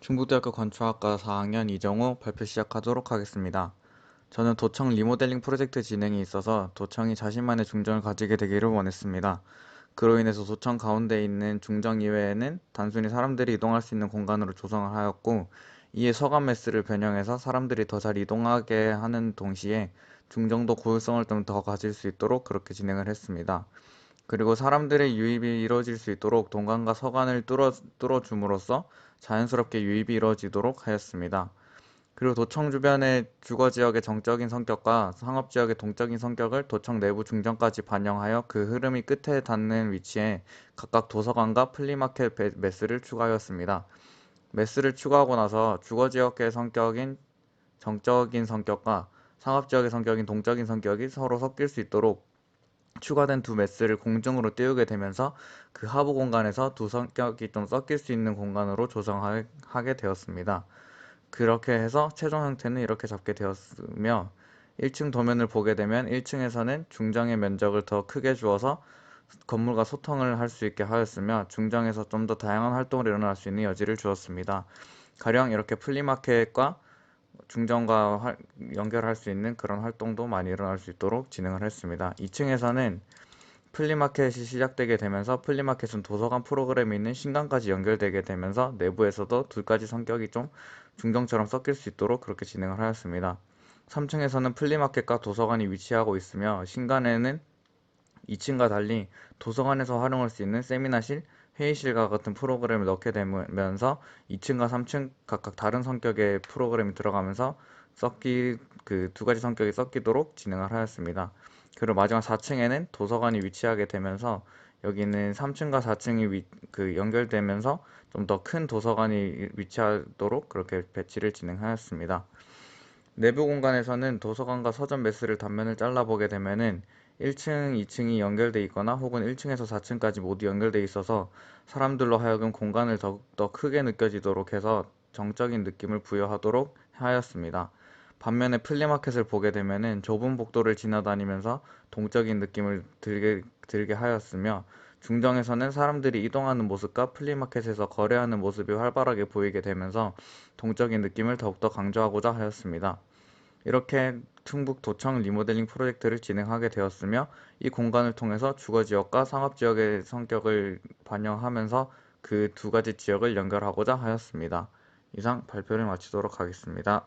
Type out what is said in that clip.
중부대학교 건축학과 4학년 이정우 발표 시작하도록 하겠습니다. 저는 도청 리모델링 프로젝트 진행에 있어서 도청이 자신만의 중정을 가지게 되기를 원했습니다. 그로 인해서 도청 가운데 있는 중정 이외에는 단순히 사람들이 이동할 수 있는 공간으로 조성을 하였고 이에 서간 매스를 변형해서 사람들이 더 잘 이동하게 하는 동시에 중정도 고효성을 좀 더 가질 수 있도록 그렇게 진행을 했습니다. 그리고 사람들의 유입이 이루어질 수 있도록 동간과 서간을 뚫어, 뚫어줌으로써 자연스럽게 유입이 이루어지도록 하였습니다. 그리고 도청 주변의 주거 지역의 정적인 성격과 상업 지역의 동적인 성격을 도청 내부 중정까지 반영하여 그 흐름이 끝에 닿는 위치에 각각 도서관과 플리마켓 매스를 추가하였습니다. 매스를 추가하고 나서 주거 지역의 성격인 정적인 성격과 상업 지역의 성격인 동적인 성격이 서로 섞일 수 있도록 추가된 두 매스를 공중으로 띄우게 되면서 그 하부 공간에서 두 성격이 좀 섞일 수 있는 공간으로 조성하게 되었습니다. 그렇게 해서 최종 형태는 이렇게 잡게 되었으며 1층 도면을 보게 되면 1층에서는 중정의 면적을 더 크게 주어서 건물과 소통을 할 수 있게 하였으며 중정에서 좀 더 다양한 활동을 일어날 수 있는 여지를 주었습니다. 가령 이렇게 플리마켓과 중정과 연결할 수 있는 그런 활동도 많이 일어날 수 있도록 진행을 했습니다. 2층에서는 플리마켓이 시작되게 되면서 플리마켓은 도서관 프로그램이 있는 신관까지 연결되게 되면서 내부에서도 두 가지 성격이 좀 중정처럼 섞일 수 있도록 그렇게 진행을 하였습니다. 3층에서는 플리마켓과 도서관이 위치하고 있으며 신관에는 2층과 달리 도서관에서 활용할 수 있는 세미나실, 회의실과 같은 프로그램을 넣게 되면서 2층과 3층 각각 다른 성격의 프로그램이 들어가면서 섞기 그두 가지 성격이 섞이도록 진행을 하였습니다. 그리고 마지막 4층에는 도서관이 위치하게 되면서 여기는 3층과 4층이 위, 그 연결되면서 좀 더 큰 도서관이 위치하도록 그렇게 배치를 진행하였습니다. 내부 공간에서는 도서관과 서점 매스를 단면을 잘라보게 되면은 1층, 2층이 연결돼 있거나 혹은 1층에서 4층까지 모두 연결돼 있어서 사람들로 하여금 공간을 더욱더 크게 느껴지도록 해서 정적인 느낌을 부여하도록 하였습니다. 반면에 플리마켓을 보게 되면은 좁은 복도를 지나다니면서 동적인 느낌을 들게, 들게 하였으며 중정에서는 사람들이 이동하는 모습과 플리마켓에서 거래하는 모습이 활발하게 보이게 되면서 동적인 느낌을 더욱더 강조하고자 하였습니다. 이렇게 충북 도청 리모델링 프로젝트를 진행하게 되었으며 이 공간을 통해서 주거지역과 상업지역의 성격을 반영하면서 그 두 가지 지역을 연결하고자 하였습니다. 이상 발표를 마치도록 하겠습니다.